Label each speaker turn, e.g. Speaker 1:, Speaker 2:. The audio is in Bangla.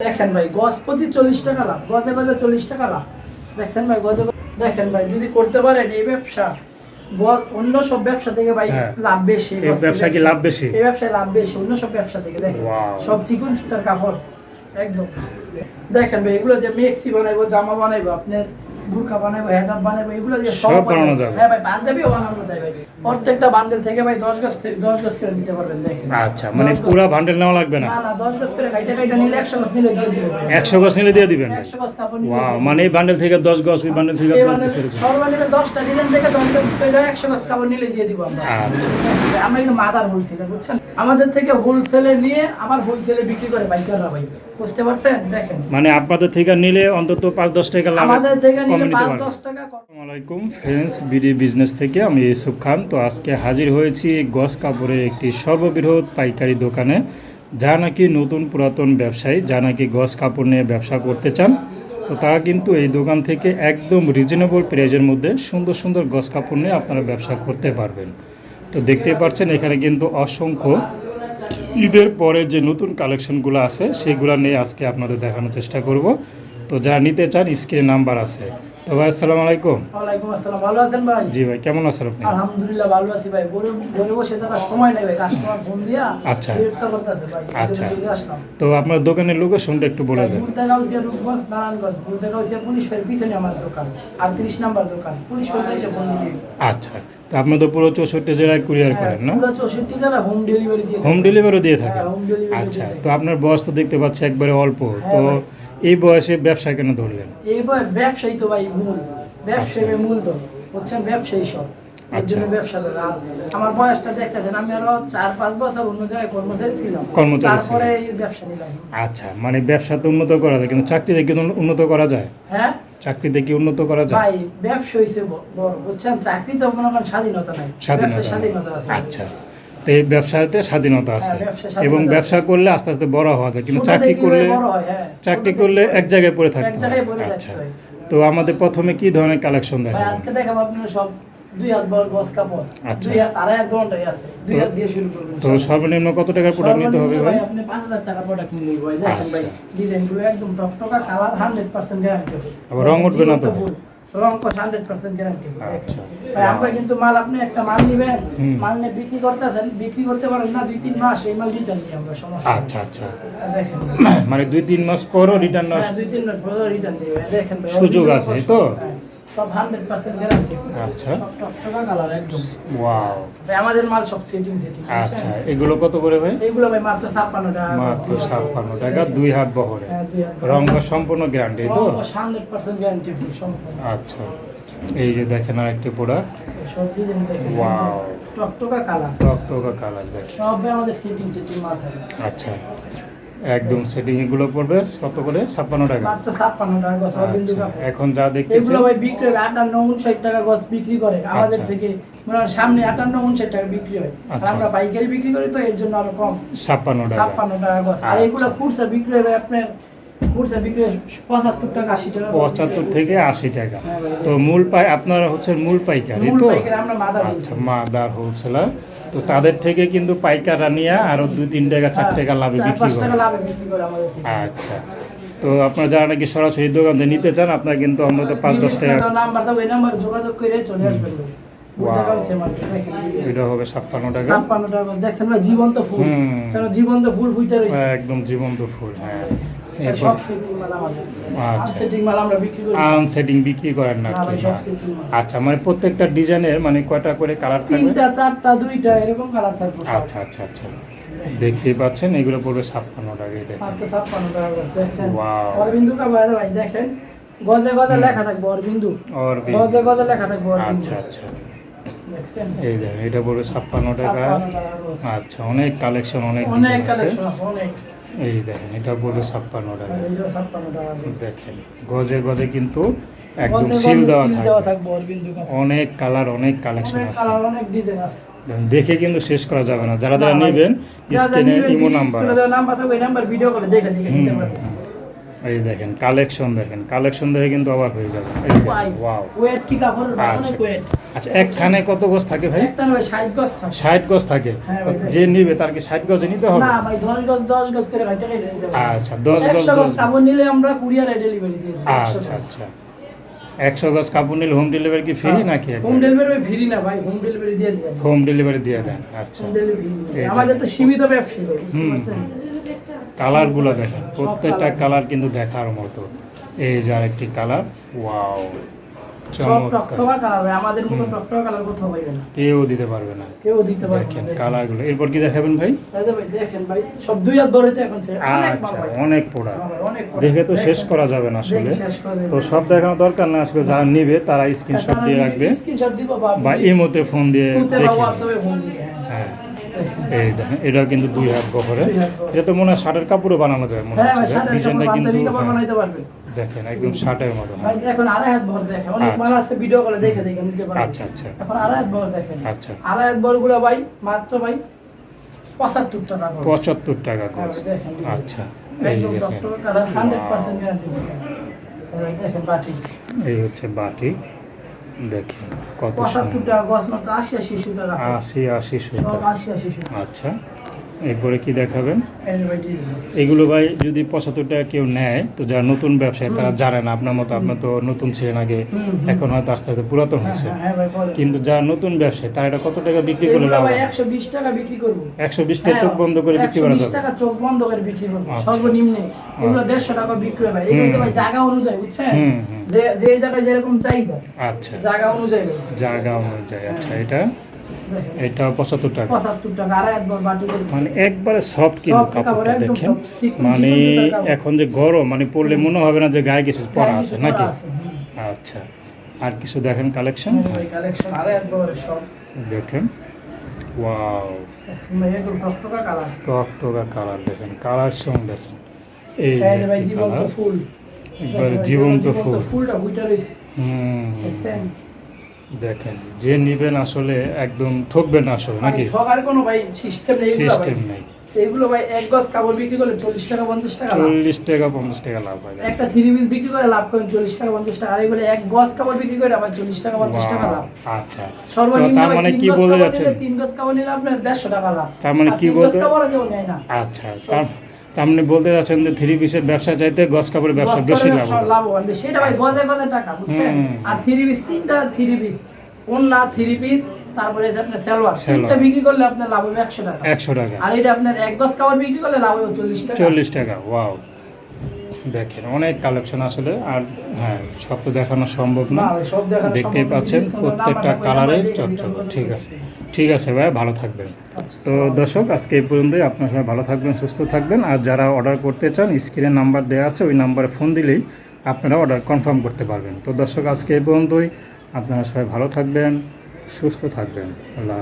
Speaker 1: দেখেন ভাই গজ প্রতি চল্লিশ টাকা লাভ গজে গজে চল্লিশ টাকা লাভ। দেখছেন ভাই গজে দেখেন ভাই যদি করতে পারেন এই ব্যবসা অন্য সব ব্যবসা থেকে ভাই
Speaker 2: হ্যাঁ।
Speaker 1: লাভ বেশি
Speaker 2: ব্যবসা কি লাভ বেশি?
Speaker 1: এই ব্যবসায় লাভ বেশি অন্য সব ব্যবসা থেকে দেখেন। সব চিকুন সুতার কাপড় একদম। দেখেন ভাই এগুলো যে মেক্সি বানাইবো জামা বানাইবো আপনার বুরকা বানাইবো হেজাব বানাইবো এগুলো দিয়ে
Speaker 2: সব বানানো যাবে।
Speaker 1: হ্যাঁ ভাই পাঞ্জাবিও বানানো যায় ভাই। প্রত্যেকটা বান্ডেল থেকে ভাই দশ গজ থেকে দশ গজ করে নিতে পারবেন দেখেন।
Speaker 2: আচ্ছা মানে পুরো বান্ডেল নেওয়া লাগবে না?
Speaker 1: না না দশ গজ করে কাইটা কাইটা নিলে একশো গজ নিলে দিয়ে দিবে ভাই।
Speaker 2: একশো গজ নিলে দিয়ে দিবেন
Speaker 1: একশো গজ কাপড়
Speaker 2: ওয়াও মানে এই বান্ডেল থেকে দশ গজ ওই বান্ডেল থেকে
Speaker 1: এই
Speaker 2: দশ
Speaker 1: মানে
Speaker 2: গজ এরকম।
Speaker 1: সর্বনিম্ন দশটা ডিজাইন থেকে দশ গজ করে একশো গজ কাপড় নিলে দিয়ে দিব আমরা।
Speaker 2: আচ্ছা।
Speaker 1: আমরা কিন্তু মাদার হোলসেলে বুঝছেন? আমাদের থেকে হোলসেলে নিয়ে আবার হোলসেলে বিক্রি করে পাইকাররা ভাই? বুঝতে পারছেন? দেখেন।
Speaker 2: মানে আপনাদের থেকে নিলে অন্তত পাঁচ দশ টাকা লাভ
Speaker 1: আমাদের থেকে নিলে পাঁচ দশ টাকা
Speaker 2: আলাইকুম ফ্রেন্ডস বিডি বিজনেস থেকে আমি ইউসুফ খান। তো আজকে হাজির হয়েছি গস কাপড়ের একটি সর্ববৃহৎ পাইকারি দোকানে। যা নাকি নতুন পুরাতন ব্যবসায়ী যা নাকি গস কাপড় নিয়ে ব্যবসা করতে চান তো তারা কিন্তু এই দোকান থেকে একদম রিজনেবল প্রাইজের মধ্যে সুন্দর সুন্দর গস কাপড় নিয়ে আপনারা ব্যবসা করতে পারবেন। তো দেখতেই পাচ্ছেন এখানে কিন্তু অসংখ্য ঈদের পরে যে নতুন কালেকশনগুলো আছে সেগুলো নিয়ে আজকে আপনাদের দেখানোর চেষ্টা করব। তো যারা নিতে চান স্ক্রিনে নাম্বার আছে। তো ভাই আসসালামু আলাইকুম।
Speaker 1: ওয়ালাইকুম আসসালাম। ভালো আছেন ভাই?
Speaker 2: জি ভাই কেমন আছেন আপনি?
Speaker 1: আলহামদুলিল্লাহ ভালো আছি ভাই। ঘরে ঘরে বসে থাকার সময় নেই ভাই। কাস্টমার ফোন দিয়া
Speaker 2: আচ্ছা।
Speaker 1: ভাই।
Speaker 2: আচ্ছা। তো আপনার দোকানের লোকেশনটা একটু বলে দেন।
Speaker 1: ভুলতেগাউছিয়া রূপগঞ্জ নারায়ণগঞ্জ। ভুলতেগাউছিয়া পুলিশ ফের পিছনে আমার দোকান। আটত্রিশ নাম্বার দোকান। পুলিশ ফের এসে ফোন দিয়ে
Speaker 2: আচ্ছা। তো আপনি তো পুরো চৌষট্টি জেলায় কুরিয়ার করেন না?
Speaker 1: পুরো চৌষট্টি জেলা হোম ডেলিভারি দিয়ে
Speaker 2: হোম ডেলিভারিও দিয়ে থাকেন
Speaker 1: হ্যাঁ,
Speaker 2: আচ্ছা তো আপনার বয়স তো দেখতে পাচ্ছি একবারে অল্প। তো এই বয়সে ব্যবসা কেন ধরলেন?
Speaker 1: এই বয় ব্যবসায়ী তো ভাই মূল। ব্যবসায়ী মূল তো। বুঝছেন ব্যবসায়ী সব। এর জন্য
Speaker 2: আচ্ছা।
Speaker 1: ব্যবসা আমার বয়সটা দেখতেছেন আমি আরও চার পাঁচ বছর অন্য জায়গায় কর্মচারী ছিলাম।
Speaker 2: কর্মচারী
Speaker 1: তারপরে এই ব্যবসা নিলাম।
Speaker 2: আচ্ছা মানে ব্যবসা তো উন্নত করা যায় কিন্তু চাকরিতে কি উন্নত করা যায়?
Speaker 1: হ্যাঁ?
Speaker 2: চাকরিতে কি উন্নত করা যায়?
Speaker 1: ভাই ব্যবসা হইছে বড় বুঝছেন? চাকরি তো মনে করেন স্বাধীনতা নাই।
Speaker 2: স্বাধীনতা
Speaker 1: স্বাধীনতা আছে।
Speaker 2: আচ্ছা। তো এই ব্যবসাতে স্বাধীনতা আছে।
Speaker 1: হ্যাঁ,
Speaker 2: এবং ব্যবসা করলে আস্তে আস্তে বড় হওয়া যায়। কিন্তু চাকরি করলে
Speaker 1: হয়।
Speaker 2: চাকরি করলে এক জায়গায় পড়ে
Speaker 1: থাকে
Speaker 2: থাকতে আচ্ছা। তো আমাদের প্রথমে কি ধরনের কালেকশন দেখা
Speaker 1: আজকে দেখাবো আপনারা সব দুই হাত বড় গছ কাপড়।
Speaker 2: আচ্ছা।
Speaker 1: দুই হাত আড়াই হাত দোনটাই আছে। দুই হাত দিয়ে শুরু করবেন
Speaker 2: তো সর্বনিম্ন কত টাকার প্রোডাক্ট নিতে হবে ভাই
Speaker 1: আপনি পাঁচ হাজার টাকা প্রোডাক্ট নিলে ভাই দেখেন ভাই
Speaker 2: আচ্ছা।
Speaker 1: একদম কালার হান্ড্রেড পার্সেন্ট গ্যারান্টি হবে।
Speaker 2: আবার রং উঠবে না তো?
Speaker 1: রং গ্যারান্টি হবে।
Speaker 2: আচ্ছা।
Speaker 1: ভাই আমরা কিন্তু মাল আপনি একটা মাল নিবেন মাল নিয়ে বিক্রি করতেছেন বিক্রি করতে পারেন না দুই তিন মাস এই মাল রিটার্ন দিই আমরা সমস্যা
Speaker 2: আচ্ছা আচ্ছা।
Speaker 1: দেখেন।
Speaker 2: মানে দুই তিন মাস পরও রিটার্ন
Speaker 1: হ্যাঁ, দুই তিন মাস রিটার্ন দেখেন
Speaker 2: সুযোগ আছে, তো?
Speaker 1: হ্যাঁ, সব হান্ড্রেড পার্সেন্ট গ্যারান্টি
Speaker 2: আচ্ছা।
Speaker 1: সব টকটকা কালার একদম।
Speaker 2: ওয়াও
Speaker 1: ভাই আমাদের মাল সব সেটিং সেটিং
Speaker 2: আচ্ছা এগুলো কত করে ভাই?
Speaker 1: এইগুলো ভাই মাত্র ছাপ্পান্ন টাকা।
Speaker 2: মাত্র ছাপ্পান্ন টাকা দুই হাত বহরে।
Speaker 1: হ্যাঁ, দুই হাজার।
Speaker 2: রং সম্পূর্ণ গ্যারান্টি তো?
Speaker 1: হান্ড্রেড পার্সেন্ট গ্যারান্টি ফুল সম্পূর্ণ।
Speaker 2: আচ্ছা এই যে দেখেন আর একটি প্রোডাক্ট
Speaker 1: সব ডিজাইন দেখেন।
Speaker 2: ওয়াও
Speaker 1: টকটকা কালার
Speaker 2: টকটকা কালার দেখেন।
Speaker 1: সবে আমাদের সেটিং সেটিং মাল থাকে।
Speaker 2: আচ্ছা। একদম সেটিং এগুলো পড়বে কত করে? ছাপ্পান্ন টাকা।
Speaker 1: মাত্র ছাপ্পান্ন টাকা গছ অরবিন্দু
Speaker 2: আচ্ছা। এখন যা
Speaker 1: এগুলো ভাই বিক্রি হয় আটান্ন উনষাট টাকা গছ বিক্রি করে। আমাদের
Speaker 2: আচ্ছা।
Speaker 1: থেকে মানে সামনে আটান্ন উনষাট টাকা বিক্রি হয়। আর
Speaker 2: আচ্ছা।
Speaker 1: আমরা পাইকারি বিক্রি করি তো এর জন্য আরও কম।
Speaker 2: ছাপ্পান্ন টাকা।
Speaker 1: ছাপ্পান্ন টাকা গছ। আর। এগুলো খুচরা বিক্রি হবে আপনার পঁচাত্তর
Speaker 2: থেকে আশি টাকা।
Speaker 1: হ্যাঁ
Speaker 2: তো মূল পাই আপনারা হচ্ছে মূল পাইকারি তো?
Speaker 1: পাইকারি আমরা মাদার
Speaker 2: আচ্ছা মাদার হোলসেলার। তো তাদের থেকে কিন্তু পাইকাররা নিয়ে আরও দুই তিন টাকা চার টাকা লাভে বিক্রি করে
Speaker 1: টাকা লাভে বিক্রি করে আমাদের।
Speaker 2: আচ্ছা। তো আপনারা যারা নাকি সরাসরি দোকান থেকে নিতে চান আপনারা কিন্তু অন্তত পাঁচ দশ টাকা
Speaker 1: যোগাযোগ করে চলে আসবেন।
Speaker 2: এটা হবে ছাপ্পান্ন টাকা।
Speaker 1: ছাপ্পান্ন টাকা। দেখছেন জীবন্ত ফুল। জীবন্ত রয়েছে।
Speaker 2: একদম জীবন্ত ফুল হ্যাঁ।
Speaker 1: সব সেটিং মাল আমাদের।
Speaker 2: আচ্ছা।
Speaker 1: সেটিং মাল আমরা বিক্রি করি।
Speaker 2: আনসেটিং বিক্রি করেন না। আচ্ছা মানে প্রত্যেকটা ডিজাইনের মানে কয়টা করে কালার থাকবে?
Speaker 1: তিনটা চারটা দুইটা এরকম কালার থাকবে
Speaker 2: আচ্ছা আচ্ছা আচ্ছা। দেখতেই পাচ্ছেন এগুলো পড়বে ছাপ্পান্ন টাকা এই দেখেন
Speaker 1: মাত্র ছাপ্পান্ন টাকা করে অরবিন্দু কা ভাই দেখেন। গজে গজে লেখা থাকবে অরবিন্দু। গজে গজে লেখা থাকবে
Speaker 2: আচ্ছা আচ্ছা। এই দেখেন এটা পড়বে ছাপ্পান্ন টাকা। আচ্ছা অনেক কালেকশন অনেক
Speaker 1: অনেক কালেকশন অনেক।
Speaker 2: এই দেখেন এটা পড়বে ছাপ্পান্ন টাকা। দেখেন গজে গজে কিন্তু একদম সিল দেওয়া
Speaker 1: থাকে
Speaker 2: থাকবে। অনেক কালার অনেক কালেকশন আছে।
Speaker 1: অনেক ডিজাইন আছে।
Speaker 2: দেখে কিন্তু শেষ করা যাবে না। যারা যারা নেবেন স্ক্রিনে ইমো নাম্বার
Speaker 1: আছে। নাম্বার থাকবে নাম্বার ভিডিও করে দেখে দেখে নিতে পারবেন।
Speaker 2: এই দেখেন কালেকশন দেখেন কালেকশন দেখে কিন্তু অবাক হয়ে যাবে ওয়াও
Speaker 1: ওয়েট কি কাপড়
Speaker 2: আচ্ছা।
Speaker 1: ওয়েট
Speaker 2: আচ্ছা এক থানে কত গজ থাকে ভাই?
Speaker 1: 60 গজ থাকে।
Speaker 2: ষাট গজ থাকে।
Speaker 1: হ্যাঁ
Speaker 2: যে নিবে তার কি ষাট গজে নিতে হবে?
Speaker 1: না ভাই 10 গজ 10 গজ করে ভাই টাকা দিতে
Speaker 2: আচ্ছা দশ গজ
Speaker 1: 100 গজ কাপড় নিলে আমরা কুরিয়ারে ডেলিভারি দিয়ে দিই
Speaker 2: আচ্ছা আচ্ছা। একশো গজ কাপড় নিলে হোম ডেলিভারি কি ফ্রি নাকি
Speaker 1: হোম ডেলিভারি ফ্রি না ভাই হোম ডেলিভারি দিয়ে দিই
Speaker 2: হোম ডেলিভারি দিয়ে দেন আচ্ছা।
Speaker 1: আমাদের তো সীমিত ব্যবসা
Speaker 2: হুম। কালারগুলো দেখেন প্রত্যেকটা কালার কিন্তু দেখার মতো। এই যে আরেকটি কালার ওয়াও
Speaker 1: মতো
Speaker 2: কেউ দিতে পারবে না।
Speaker 1: কেউ দিতে পারবে
Speaker 2: দেখেন কালারগুলো এরপর কি দেখাবেন ভাই?
Speaker 1: এই দেখেন সব দুই হাত এখন
Speaker 2: আচ্ছা অনেক পোড়া
Speaker 1: হ্যাঁ।
Speaker 2: দেখে তো শেষ করা যাবে না আসলে। তো সব দেখানো দরকার না আসলে যারা নিবে তারা স্ক্রিনশট দিয়ে রাখবে।
Speaker 1: বা
Speaker 2: বা ইমোতে ফোন দিয়ে দেখে
Speaker 1: হোয়াটসঅ্যাপে ফোন দিবে, হ্যাঁ।
Speaker 2: হ্যাঁ এই দেখেন এটাও কিন্তু দুই হাত বহরে। এটা তো মনে হয় শার্টের কাপড়ও বানানো যায় মনে
Speaker 1: হ্যাঁ
Speaker 2: হচ্ছে ডিজাইনটা কিন্তু হ্যাঁ, দেখেন একদম শার্টের মতো
Speaker 1: ভাই এখন আড়াই হাত ভর দেখে অনেক মাল আছে ভিডিও কলে দেখে দেখে নিতে পারবে
Speaker 2: আচ্ছা আচ্ছা।
Speaker 1: এখন আড়াই হাত ভর দেখেন।
Speaker 2: আচ্ছা।
Speaker 1: আড়াই হাত ভর ভাই মাত্র ভাই পঁচাত্তর টাকা
Speaker 2: পঁচাত্তর টাকা
Speaker 1: হ্যাঁ
Speaker 2: আচ্ছা এই দেখেন। এই হচ্ছে বাটি। দেখেন কত
Speaker 1: পঁচাত্তর টাকা গছ মতো আশি আশি
Speaker 2: সুতা
Speaker 1: আশি আশি
Speaker 2: আচ্ছা। এরপরে কি দেখাবেন। এগুলো ভাই যদি পঁচাত্তর টাকা কেউ নেয় তো যারা নতুন ব্যবসায়ী তারা জানে না আপনার মতো আপনার তো নতুন ছিলেন আগে। এখন হয়তো আস্তে আস্তে পুরাতন
Speaker 1: হ্যাঁ,
Speaker 2: হয়েছে।
Speaker 1: হ্যাঁ, হ্যাঁ বলেন।
Speaker 2: কিন্তু যারা নতুন ব্যবসায়ী তারা এটা কত টাকা বিক্রি করলে
Speaker 1: এগুলো
Speaker 2: লাভ
Speaker 1: একশো বিশ টাকা বিক্রি করব।
Speaker 2: একশো বিশ টাকা চোখ বন্ধ করে বিক্রি করা যাবে।
Speaker 1: টাকা চোখ বন্ধ করে বিক্রি করব
Speaker 2: আচ্ছা।
Speaker 1: সর্বনিম্নে। এগুলো
Speaker 2: আচ্ছা।
Speaker 1: দেড়শো টাকা বিক্রি হয় ভাই। এগুলো ভাই জায়গা অনুযায়ী বুঝছেন? যে যে জায়গায় যেরকম চাহিদা
Speaker 2: আচ্ছা।
Speaker 1: জায়গা অনুযায়ী
Speaker 2: জায়গা অনুযায়ী আচ্ছা এটা? এটা পঁচাত্তর টাকা।
Speaker 1: পঁচাত্তর টাকা আড়াই একবার বাটি
Speaker 2: মানে একবারে সফট কিন্তু
Speaker 1: কাপড়,
Speaker 2: কাপড়টা দেখেন। মানে। এখন যে গরম মানে পরলে মনে হবে না যে গায়ে কিছু পরা আছে নাকি। আচ্ছা আর কিছু দেখেন কালেকশন
Speaker 1: হ্যাঁ ভাই, একবার সব
Speaker 2: দেখেন। ওয়াও
Speaker 1: টকটকা কালার
Speaker 2: দেখেন। কালার সং দেখেন। এই
Speaker 1: জীবন্ত ফুল।
Speaker 2: জীবন্ত ফুল।
Speaker 1: ফুলটা রয়েছে।
Speaker 2: হুম। দেখেন যে নিবেন আসলে একদম ঠকবেন না আসলে নাকি?
Speaker 1: ঠকার কোনো ভাই সিস্টেম নেই
Speaker 2: সিস্টেম নেই।
Speaker 1: এগুলো ভাই এক গজ কাপড় বিক্রি করলে চল্লিশ টাকা পঞ্চাশ টাকা
Speaker 2: চল্লিশ টাকা পঞ্চাশ টাকা লাভ হয়
Speaker 1: একটা থ্রি পিস বিক্রি করে লাভ করেন চল্লিশ টাকা পঞ্চাশ টাকা। আর এগুলো এক গজ কাপড় বিক্রি করে আবার চল্লিশ টাকা পঞ্চাশ টাকা লাভ।
Speaker 2: আচ্ছা।
Speaker 1: সর্বনিম্ন
Speaker 2: তার মানে কি
Speaker 1: কাপড়
Speaker 2: যাচ্ছেন?
Speaker 1: তিন গজ কাপড় নিলে আপনার দেড়শো টাকা লাভ।
Speaker 2: তার মানে কি বলতে- আচ্ছা তার মানে বলতে যাচ্ছেন যে থ্রি পিসের ব্যবসা চাইতে গস কাপড়ের ব্যবসা বেশি লাভ হবে।
Speaker 1: লাভবান সেটা ভাই গজে গজে টাকা বুঝছেন? আর থ্রি পিস তিনটা থ্রি পিস ওন্না থ্রি পিস তারপরে যে আপনার সালোয়ার। তিনটা বিক্রি করলে আপনার লাভ হবে একশো টাকা।
Speaker 2: একশো টাকা।
Speaker 1: আর এটা আপনার এক গস কাপড় বিক্রি করলে লাভ হবে চল্লিশ টাকা।
Speaker 2: চল্লিশ টাকা ওয়াও দেখেন অনেক কালেকশন আসলে আর হ্যাঁ সব তো দেখানো সম্ভব না। দেখতেই পাচ্ছেন প্রত্যেকটা কালারের
Speaker 1: discount
Speaker 2: ঠিক আছে। ঠিক আছে ভাই ভালো থাকবেন।
Speaker 1: আচ্ছা।
Speaker 2: তো দর্শক আজকে এই পর্যন্তই আপনার সবাই ভালো থাকবেন সুস্থ থাকবেন আর যারা অর্ডার করতে চান স্ক্রিনে নাম্বার দেওয়া আছে ওই নাম্বারে ফোন দিলেই আপনারা অর্ডার কনফার্ম করতে পারবেন। তো দর্শক আজকে এই পর্যন্তই আপনারা সবাই ভালো থাকবেন সুস্থ থাকবেন আল্লাহ।